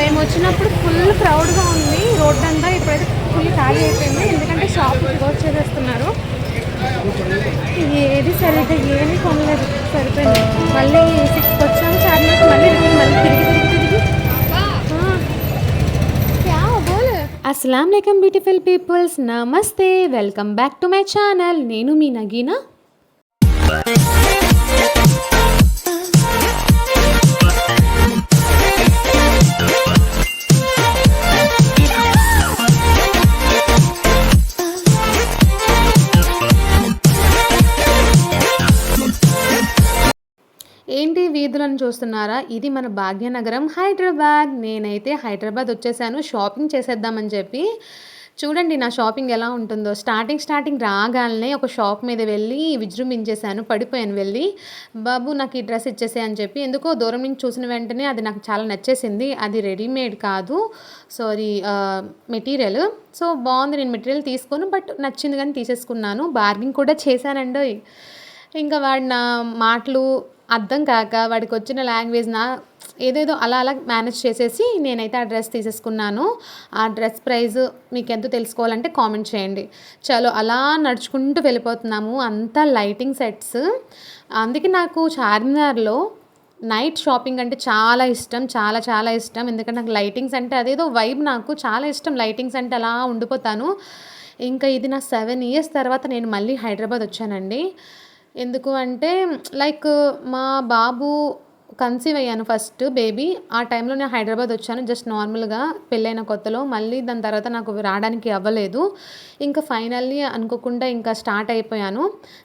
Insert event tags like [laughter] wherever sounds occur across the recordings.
మేము వచ్చినప్పుడు ఫుల్ క్రౌడ్గా ఉంది. రోడ్ అంతా ఇప్పుడైతే ఫుల్ ఖాళీ అయిపోయింది. ఎందుకంటే షాప్ క్లోజ్ చేసేస్తున్నారు. ఏది సరిగ్గా ఏమి కొనలేదు. సరిపోయింది. మళ్ళీ సిక్స్కి వచ్చాము చార్మినార్కి మళ్ళీ మళ్ళీ తిరిగి తిరిగి. తిరిగి అస్సలం లేకం బ్యూటిఫుల్ పీపుల్స్ నమస్తే. Welcome back to my channel నేను మీ నగీనా. ఏంటి వీధులను చూస్తున్నారా? ఇది మన భాగ్యనగరం హైదరాబాద్. నేనైతే హైదరాబాద్ వచ్చేసాను. షాపింగ్ చేసేద్దామని చెప్పి. చూడండి నా షాపింగ్ ఎలా ఉంటుందో. స్టార్టింగ్ స్టార్టింగ్ రాగానే ఒక షాప్ మీద వెళ్ళి విజృంభించేశాను. పడిపోయాను వెళ్ళి. బాబు నాకు ఈ డ్రెస్ ఇచ్చేసే అని చెప్పి. ఎందుకో దూరం నుంచి చూసిన వెంటనే అది నాకు చాలా నచ్చేసింది. అది రెడీమేడ్ కాదు. Sorry material. సో బాగుంది. నేను మెటీరియల్ తీసుకోను. బట్ నచ్చింది కానీ తీసేసుకున్నాను. బార్గింగ్ కూడా చేశానండి ఇంకా వాడిన నా మాటలు అర్థం కాక వాడికి వచ్చిన లాంగ్వేజ్ నా ఏదేదో అలా అలా మేనేజ్ చేసేసి నేనైతే ఆ డ్రెస్ తీసేసుకున్నాను. ఆ డ్రెస్ ప్రైస్ మీకు ఎంతో తెలుసుకోవాలంటే కామెంట్ చేయండి. చలో అలా నడుచుకుంటూ వెళ్ళిపోతున్నాము. అంతా లైటింగ్ సెట్స్ అందుకే నాకు చార్మినార్లో నైట్ షాపింగ్ అంటే చాలా ఇష్టం చాలా చాలా ఇష్టం. ఎందుకంటే నాకు లైటింగ్స్ అంటే అదేదో వైబ్ నాకు చాలా ఇష్టం. లైటింగ్స్ అంటే అలా ఉండిపోతాను. ఇంకా ఇది నా సెవెన్ ఇయర్స్ తర్వాత నేను మళ్ళీ హైదరాబాద్ వచ్చానండి. ఎందుకు అంటే లైక్ మా బాబు కన్సీవ్ అయ్యాను ఫస్ట్ బేబీ ఆ టైంలో నేను హైదరాబాద్ వచ్చాను జస్ట్ నార్మల్గా పెళ్ళైన కొత్తలో. మళ్ళీ దాని తర్వాత నాకు రావడానికి అవ్వలేదు. ఇంకా ఫైనల్లీ అనుకోకుండా ఇంకా స్టార్ట్ అయిపోయాను.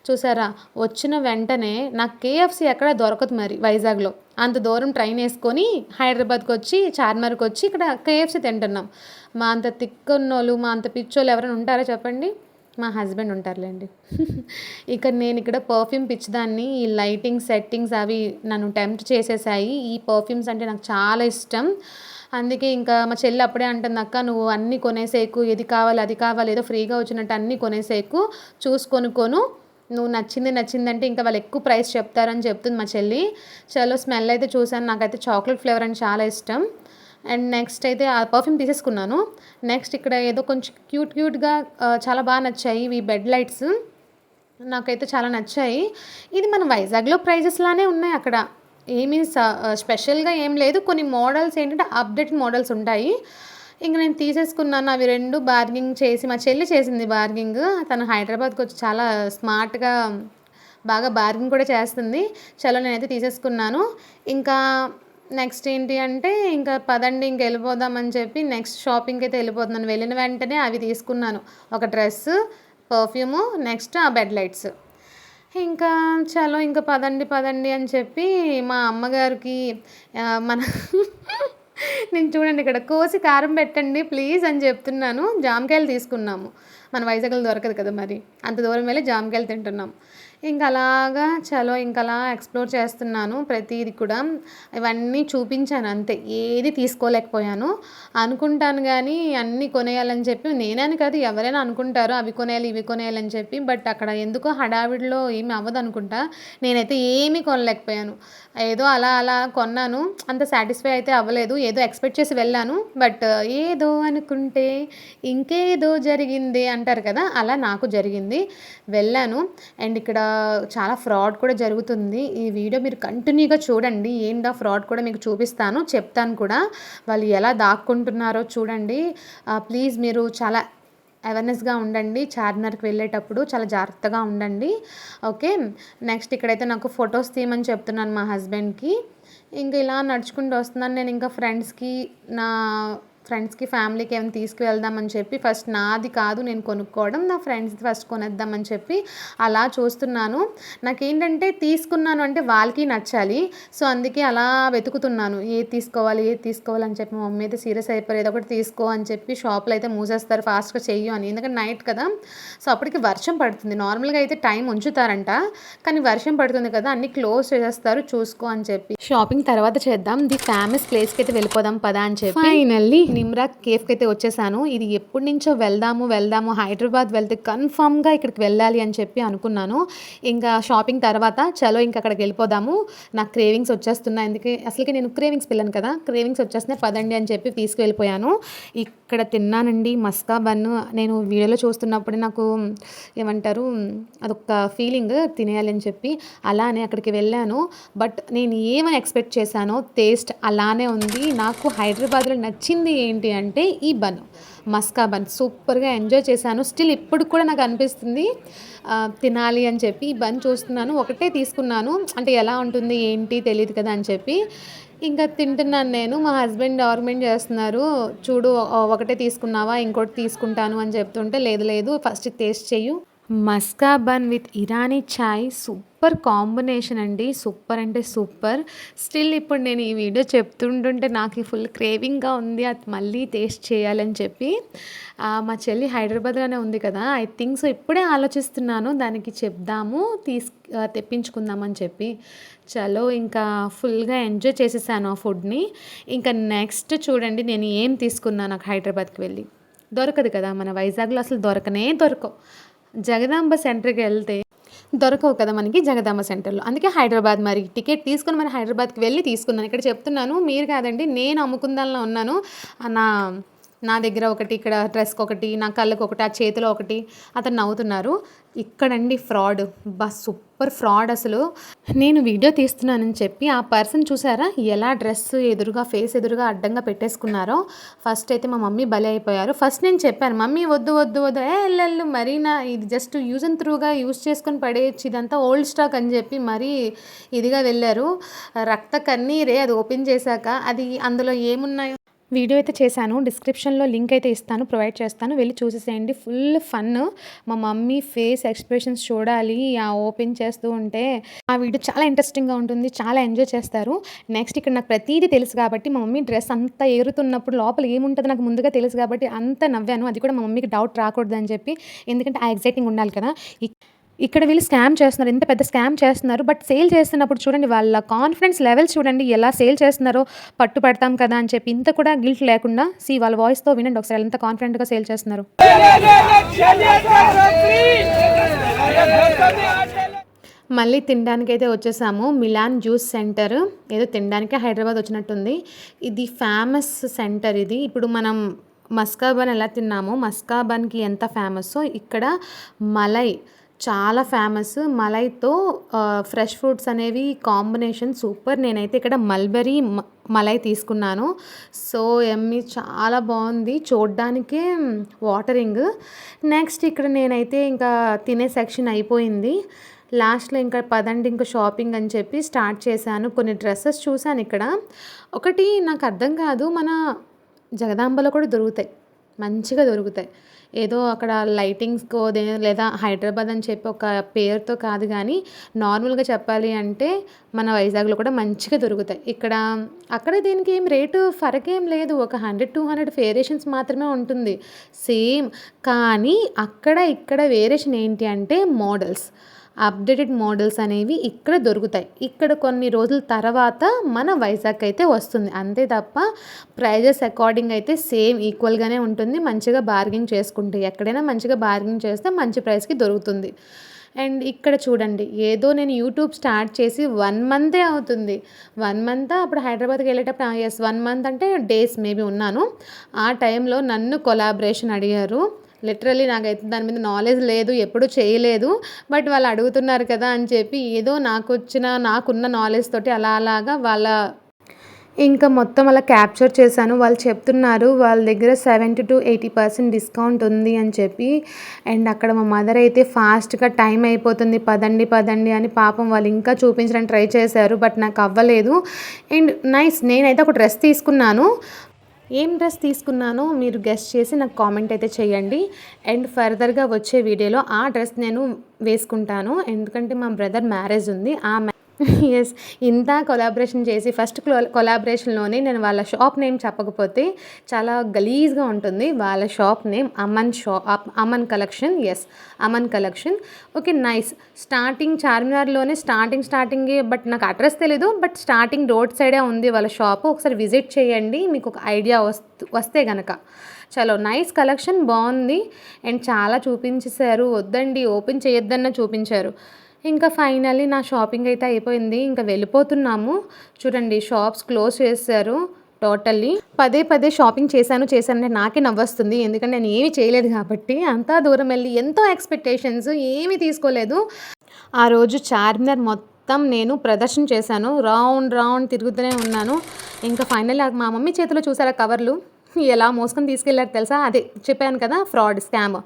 చూసారా వచ్చిన వెంటనే నాకు కేఎఫ్సి ఎక్కడ దొరకదు మరి వైజాగ్లో. అంత దూరం ట్రైన్ వేసుకొని హైదరాబాద్కి వచ్చి చార్మర్కి వచ్చి ఇక్కడ కేఎఫ్సి తింటున్నాం. మా అంత తిక్కున్నోళ్ళు మా అంత పిచ్చోళ్ళు ఎవరైనా ఉంటారా చెప్పండి? మా హస్బెండ్ ఉంటారులేండి. ఇక నేను ఇక్కడ పర్ఫ్యూమ్ పిచ్చిదాన్ని ఈ లైటింగ్ సెట్టింగ్స్ అవి నన్ను టెంప్ట్ చేసేసాయి. ఈ పర్ఫ్యూమ్స్ అంటే నాకు చాలా ఇష్టం. అందుకే ఇంకా మా చెల్లి అప్పుడే అంటుంది అక్క నువ్వు అన్నీ కొనేసేకు ఏది కావాలి అది కావాలి ఏదో ఫ్రీగా వచ్చినట్టు అన్నీ కొనేసేకు చూసుకొని కొను నువ్వు నచ్చింది నచ్చిందంటే ఇంకా వాళ్ళు ఎక్కువ ప్రైస్ చెప్తారని చెప్తుంది మా చెల్లి. చలో స్మెల్ అయితే చూసాను నాకైతే చాక్లెట్ ఫ్లేవర్ అంటే చాలా ఇష్టం. అండ్ నెక్స్ట్ అయితే ఆ పర్ఫ్యూమ్ తీసేసుకున్నాను. నెక్స్ట్ ఇక్కడ ఏదో కొంచెం క్యూట్ క్యూట్గా చాలా బాగా నచ్చాయి ఇవి బెడ్ లైట్స్. నాకైతే చాలా నచ్చాయి. ఇది మన వైజాగ్లో ప్రైజెస్ లానే ఉన్నాయి అక్కడ. ఏమీ స్పెషల్గా ఏం లేదు. కొన్ని మోడల్స్ ఏంటంటే అప్డేట్ మోడల్స్ ఉంటాయి. ఇంక నేను తీసేసుకున్నాను. అవి రెండు బార్గింగ్ చేసి మా చెల్లి చేసింది బార్గింగ్. తను హైదరాబాద్కి వచ్చి చాలా స్మార్ట్గా బాగా బార్గింగ్ కూడా చేస్తుంది. చలో నేనైతే తీసేసుకున్నాను. ఇంకా నెక్స్ట్ ఏంటి అంటే ఇంకా పదండి ఇంక వెళ్ళిపోదామని చెప్పి నెక్స్ట్ షాపింగ్కి అయితే వెళ్ళిపోతున్నాను. వెళ్ళిన వెంటనే అవి తీసుకున్నాను. ఒక డ్రెస్ పర్ఫ్యూము నెక్స్ట్ ఆ బెడ్ లైట్స్ ఇంకా చలో ఇంకా పదండి పదండి అని చెప్పి మా అమ్మగారికి మన [laughs] నేను చూడండి ఇక్కడ కోసి కారం పెట్టండి ప్లీజ్ అని చెప్తున్నాను. జామకాయలు తీసుకున్నాము. మన వైజాగ్లో దొరకదు కదా మరి. అంత దూరం వెళ్ళి జామకాయలు తింటున్నాం. ఇంకా అలాగా చలో ఇంకలా అలా ఎక్స్ప్లోర్ చేస్తున్నాను ప్రతిది కూడా. ఇవన్నీ చూపించాను అంతే. ఏది తీసుకోలేకపోయాను. అనుకుంటాను కానీ అన్నీ కొనేయాలని చెప్పి నేనని కాదు ఎవరైనా అనుకుంటారు అవి కొనేయాలి ఇవి కొనేయాలని చెప్పి. బట్ అక్కడ ఎందుకో హడావిడిలో ఏమి అవ్వదు అనుకుంటా. నేనైతే ఏమీ కొనలేకపోయాను. ఏదో అలా అలా కొన్నాను. అంత సాటిస్ఫై అయితే అవ్వలేదు. ఏదో ఎక్స్పెక్ట్ చేసి వెళ్ళాను. బట్ ఏదో అనుకుంటే ఇంకేదో జరిగింది అంటారు కదా అలా నాకు జరిగింది. వెళ్ళాను. అండ్ ఇక్కడ చాలా ఫ్రాడ్ కూడా జరుగుతుంది. ఈ వీడియో మీరు కంటిన్యూగా చూడండి. ఏందా ఫ్రాడ్ కూడా మీకు చూపిస్తాను. చెప్తాను కూడా. వాళ్ళు ఎలా దాక్కుంటున్నారో చూడండి. ప్లీజ్ మీరు చాలా అవేర్నెస్గా ఉండండి. చార్మినార్కి వెళ్ళేటప్పుడు చాలా జాగ్రత్తగా ఉండండి. ఓకే? నెక్స్ట్ ఇక్కడైతే నాకు ఫొటోస్ తీయమని చెప్తున్నాను మా హస్బెండ్కి. ఇంకా ఇలా నడుచుకుంటూ వస్తున్నాను. నేను ఇంకా ఫ్రెండ్స్కి నా ఫ్రెండ్స్కి ఫ్యామిలీకి ఏమైనా తీసుకువెళ్దామని చెప్పి ఫస్ట్ నాది కాదు నేను కొనుక్కోవడం నా ఫ్రెండ్స్ ఫస్ట్ కొనేద్దామని చెప్పి అలా చూస్తున్నాను. నాకేంటంటే తీసుకున్నాను అంటే వాళ్ళకి నచ్చాలి. సో అందుకే అలా వెతుకుతున్నాను. ఏది తీసుకోవాలి ఏది తీసుకోవాలని చెప్పి మా మమ్మీ అయితే సీరియస్ అయిపోయారు. ఏదో ఒకటి తీసుకో అని చెప్పి షాప్లో అయితే మూసేస్తారు. ఫాస్ట్గా చెయ్యు అని. ఎందుకంటే నైట్ కదా. సో అప్పటికి వర్షం పడుతుంది. నార్మల్గా అయితే టైం ఉంచుతారంట. కానీ వర్షం పడుతుంది కదా. అన్ని క్లోజ్ చేసేస్తారు. చూసుకో అని చెప్పి. షాపింగ్ తర్వాత చేద్దాం. ది ఫేమస్ ప్లేస్కి అయితే వెళ్ళిపోదాం పదా అని చెప్పి. ఫైనల్లీ నిమ్రా కేఫ్కి అయితే వచ్చేసాను. ఇది ఎప్పటి నుంచో వెళ్దాము వెళ్దాము హైదరాబాద్ వెళ్తే కన్ఫామ్గా ఇక్కడికి వెళ్ళాలి అని చెప్పి అనుకున్నాను. ఇంకా షాపింగ్ తర్వాత చలో ఇంకా అక్కడికి వెళ్ళిపోదాము. నాకు క్రేవింగ్స్ వచ్చేస్తున్నాయి. అందుకే అసలుకి నేను క్రేవింగ్స్ పిల్లను కదా. క్రేవింగ్స్ వచ్చేస్తున్నాయి. పదండి అని చెప్పి తీసుకువెళ్ళిపోయాను. ఇక్కడ తిన్నానండి? మస్కా బన్ నేను వీడియోలో చూస్తున్నప్పుడు నాకు ఏమంటారు? అదొక ఫీలింగ్ తినేయాలని చెప్పి అలానే అక్కడికి వెళ్ళాను. బట్ నేను ఏమని ఎక్స్పెక్ట్ చేశానో టేస్ట్ అలానే ఉంది. నాకు హైదరాబాద్లో నచ్చింది ఏంటి అంటే ఈ బన్ మస్కా బన్. సూపర్గా ఎంజాయ్ చేశాను. స్టిల్ ఇప్పుడు కూడా నాకు అనిపిస్తుంది తినాలి అని చెప్పి ఈ బన్ చూస్తున్నాను. ఒకటే తీసుకున్నాను. అంటే ఎలా ఉంటుంది ఏంటి తెలియదు కదా అని చెప్పి. ఇంకా తింటున్నాను నేను. మా హస్బెండ్ ఆర్గ్యుమెంట్ చేస్తున్నారు. చూడు ఒకటే తీసుకున్నావా ఇంకోటి తీసుకుంటాను అని చెప్తుంటే లేదు లేదు ఫస్ట్ టేస్ట్ చెయ్యు. Maska bun with Irani chai super combination అండి. సూపర్ అంటే సూపర్. స్టిల్ ఇప్పుడు నేను ఈ వీడియో చెప్తుంటుంటే నాకు ఫుల్ క్రేవింగ్గా ఉంది. అది మళ్ళీ టేస్ట్ చేయాలని చెప్పి. మా చెల్లి హైదరాబాద్లోనే ఉంది కదా. ఐ థింక్ సో ఇప్పుడే ఆలోచిస్తున్నాను. దానికి చెప్దాము తీసు తెప్పించుకుందామని చెప్పి. చలో ఇంకా ఫుల్గా ఎంజాయ్ చేసేసాను ఆ ఫుడ్ని. ఇంకా నెక్స్ట్ చూడండి నేను ఏం తీసుకున్నాను నాకు హైదరాబాద్కి వెళ్ళి. దొరకదు కదా మన వైజాగ్లో అసలు దొరకనే దొరకవు. జగదాంబ సెంటర్కి వెళ్తే దొరకవు కదా మనకి జగదాంబ సెంటర్లో. అందుకే హైదరాబాద్ మరి టికెట్ తీసుకుని మరి హైదరాబాద్కి వెళ్ళి తీసుకున్నాను. ఇక్కడ చెప్తున్నాను మీరు కాదండి నేను అమ్ముకుందాలో ఉన్నాను. నా నా దగ్గర ఒకటి ఇక్కడ డ్రెస్కి ఒకటి నా కళ్ళకు ఒకటి ఆ చేతిలో ఒకటి అతను నవ్వుతున్నారు. ఇక్కడండి ఫ్రాడ్. బా సూపర్ ఫ్రాడ్ అసలు. నేను వీడియో తీస్తున్నానని చెప్పి ఆ పర్సన్ చూసారా? ఎలా డ్రెస్ ఎదురుగా ఫేస్ ఎదురుగా అడ్డంగా పెట్టేసుకున్నారో? ఫస్ట్ అయితే మా మమ్మీ బలి అయిపోయారు. ఫస్ట్ నేను చెప్పాను మమ్మీ వద్దు వద్దు వద్దు. ఏ ఎల్లెళ్ళు మరీ నా ఇది జస్ట్ యూజ్ అండ్ త్రూగా యూజ్ చేసుకొని పడేయచ్చు. ఇదంతా ఓల్డ్ స్టాక్ అని చెప్పి మరీ ఇదిగా వెళ్ళారు. రక్త కన్నీరే అది ఓపెన్ చేశాక అది అందులో ఏమున్నాయో వీడియో అయితే చేశాను. డిస్క్రిప్షన్లో లింక్ అయితే ఇస్తాను ప్రొవైడ్ చేస్తాను. వెళ్ళి చూసేసేయండి. Full fun. మా మమ్మీ ఫేస్ ఎక్స్ప్రెషన్స్ చూడాలి ఆ ఓపెన్ చేస్తూ ఉంటే ఆ వీడియో చాలా ఇంట్రెస్టింగ్గా ఉంటుంది చాలా ఎంజాయ్ చేస్తారు. నెక్స్ట్ ఇక్కడ నాకు ప్రతిదీ తెలుసు కాబట్టి మా మమ్మీ డ్రెస్ అంతా ఏరుతున్నప్పుడు లోపల ఏముంటుందో నాకు ముందుగా తెలుసు కాబట్టి అంత నవ్వాను. అది కూడా మా మమ్మీకి డౌట్ రాకూడదు అని చెప్పి. ఎందుకంటే ఆ ఎగ్జైటింగ్ ఉండాలి కదా. ఇక్కడ వీళ్ళు స్కామ్ చేస్తున్నారు. ఎంత పెద్ద స్కామ్ చేస్తున్నారు. బట్ సేల్ చేస్తున్నప్పుడు చూడండి వాళ్ళ కాన్ఫిడెన్స్ లెవెల్ చూడండి ఎలా సేల్ చేస్తున్నారో పట్టుపడతాం కదా అని చెప్పి ఇంత కూడా గిల్ట్ లేకుండా సి వాళ్ళ వాయిస్తో వినండి ఒకసారి ఎంత కాన్ఫిడెంట్గా సేల్ చేస్తున్నారు. మళ్ళీ తినడానికి అయితే వచ్చేసాము. మిలాన్ జ్యూస్ సెంటర్ ఏదో తినడానికే హైదరాబాద్ వచ్చినట్టుంది. ఇది ఫేమస్ సెంటర్ ఇది. ఇప్పుడు మనం మస్కాబన్ ఎలా తిన్నామో మస్కాబన్కి ఎంత ఫేమస్ ఇక్కడ మలై చాలా ఫేమస్ మలైతో ఫ్రెష్ ఫ్రూట్స్ అనేవి కాంబినేషన్ సూపర్ నేనైతే ఇక్కడ మల్బెరీ మ- మలై తీసుకున్నాను. సో ఎమ్మి చాలా బాగుంది. చూడ్డానికే వాటరింగ్ నెక్స్ట్ ఇక్కడ నేనైతే ఇంకా తినే సెక్షన్ అయిపోయింది. లాస్ట్లో ఇంకా పదండి ఇంకా షాపింగ్ అని చెప్పి స్టార్ట్ చేశాను. కొన్ని డ్రెస్సెస్ చూశాను ఇక్కడ. ఒకటి నాకు అర్థం కాదు. మన జగదాంబలో కూడా దొరుకుతాయి. మంచిగా దొరుకుతాయి. ఏదో అక్కడ లైటింగ్స్కో దే లేదా హైదరాబాద్ అని చెప్పి ఒక పేరుతో కాదు కానీ నార్మల్గా చెప్పాలి అంటే మన వైజాగ్లో కూడా మంచిగా దొరుకుతాయి. ఇక్కడ అక్కడ దీనికి ఏం రేటు ఫరక్ ఏం లేదు. ఒక హండ్రెడ్ టూ హండ్రెడ్ వేరియేషన్స్ మాత్రమే ఉంటుంది. సేమ్ కానీ అక్కడ ఇక్కడ వేరియేషన్ ఏంటి అంటే మోడల్స్. అప్డేటెడ్ మోడల్స్ అనేవి ఇక్కడ దొరుకుతాయి. ఇక్కడ కొన్ని రోజుల తర్వాత మన వైజాగ్ అయితే వస్తుంది. అంతే తప్ప ప్రైజెస్ అకార్డింగ్ అయితే సేమ్ ఈక్వల్గానే ఉంటుంది. మంచిగా బార్గింగ్ చేసుకుంటే ఎక్కడైనా మంచిగా బార్గింగ్ చేస్తే మంచి ప్రైస్కి దొరుకుతుంది. అండ్ ఇక్కడ చూడండి ఏదో నేను యూట్యూబ్ స్టార్ట్ చేసి వన్ మంతే అవుతుంది. వన్ మంత్ అప్పుడు హైదరాబాద్కి వెళ్ళేటప్పుడు ఎస్ వన్ మంత్ అంటే డేస్ మేబీ ఉన్నాను. ఆ టైంలో నన్ను కొలాబరేషన్ అడిగారు. లిటరలీ నాకైతే దాని మీద నాలెడ్జ్ లేదు ఎప్పుడు చేయలేదు. బట్ వాళ్ళు అడుగుతున్నారు కదా అని చెప్పి ఏదో నాకు వచ్చిన నాకున్న నాలెడ్జ్ తోటి అలా అలాగా వాళ్ళ ఇంకా మొత్తం అలా క్యాప్చర్ చేశాను. వాళ్ళు చెప్తున్నారు వాళ్ళ దగ్గర seventy to eighty percent discount ఉంది అని చెప్పి. అండ్ అక్కడ మా మదర్ అయితే ఫాస్ట్గా టైం అయిపోతుంది పదండి పదండి అని పాపం వాళ్ళు ఇంకా చూపించడానికి ట్రై చేశారు బట్ నాకు అవ్వలేదు. అండ్ నైస్ నేనైతే ఒక డ్రెస్ తీసుకున్నాను. ఏం డ్రెస్ తీసుకున్నానో మీరు గెస్ట్ చేసి నాకు కామెంట్ అయితే చేయండి. అండ్ ఫర్దర్గా వచ్చే వీడియోలో ఆ డ్రెస్ నేను వేసుకుంటాను. ఎందుకంటే మా బ్రదర్ మ్యారేజ్ ఉంది. ఆ [laughs] ఎస్ ఇంత కొలాబరేషన్ చేసి ఫస్ట్ క్లో కొలాబరేషన్‌లోనే నేను వాళ్ళ షాప్ నేమ్ చెప్పకపోతే చాలా గలీజ్‌గా ఉంటుంది. వాళ్ళ shop name Aman shop Aman collection. Yes Aman collection. Okay. Nice. Starting చార్మినార్‌లోనే starting స్టార్టింగే బట్ నాకు అడ్రస్ తెలీదు. బట్ స్టార్టింగ్ రోడ్ సైడే ఉంది వాళ్ళ షాపు. ఒకసారి విజిట్ చేయండి. మీకు ఒక ఐడియా వస్తు వస్తే గనక. చలో నైస్ కలెక్షన్ బాగుంది అండ్ చాలా చూపించేశారు వద్దండి ఓపెన్ చేయొద్దన్న చూపించారు. ఇంకా ఫైనల్లీ నా షాపింగ్ అయితే అయిపోయింది. ఇంకా వెళ్ళిపోతున్నాము. చూడండి షాప్స్ క్లోజ్ చేశారు టోటల్లీ. పదే పదే షాపింగ్ చేశాను చేశానంటే నాకే నవ్వొస్తుంది. ఎందుకంటే నేను ఏమి చేయలేదు కాబట్టి. అంతా దూరం వెళ్ళి ఎంతో ఎక్స్‌పెక్టేషన్స్ ఏమీ తీసుకోలేదు. ఆ రోజు చార్మినార్ మొత్తం నేను ప్రదర్శన చేశాను. రౌండ్ రౌండ్ తిరుగుతూనే ఉన్నాను. ఇంకా ఫైనల్ మా మమ్మీ చేతిలో చూసారా కవర్లు ఎలా మోసుకొని తీసుకెళ్ళారు తెలుసా? అదే చెప్పాను కదా! Fraud scam.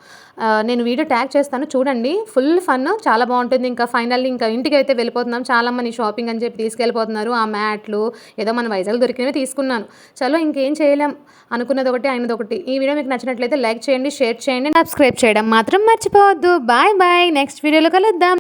నేను వీడియో ట్యాగ్ చేస్తాను చూడండి. ఫుల్ ఫన్ చాలా బాగుంటుంది ఇంకా ఫైనల్లీ ఇంకా ఇంటికి అయితే వెళ్ళిపోతున్నాం. చాలా మంది షాపింగ్ అని చెప్పి తీసుకెళ్ళిపోతున్నారు. ఆ మ్యాట్లు ఏదో మన వైజాగ్ దొరికినవి తీసుకున్నాను. చలో ఇంకేం చేయలేం. అనుకున్నది అనుకున్నదొకటి అయినదొకటి. ఈ వీడియో మీకు నచ్చినట్లయితే లైక్ చేయండి, షేర్ చేయండి, సబ్స్క్రైబ్ చేయడం మాత్రం మర్చిపోవద్దు. Bye bye. నెక్స్ట్ వీడియోలో కలుద్దాం.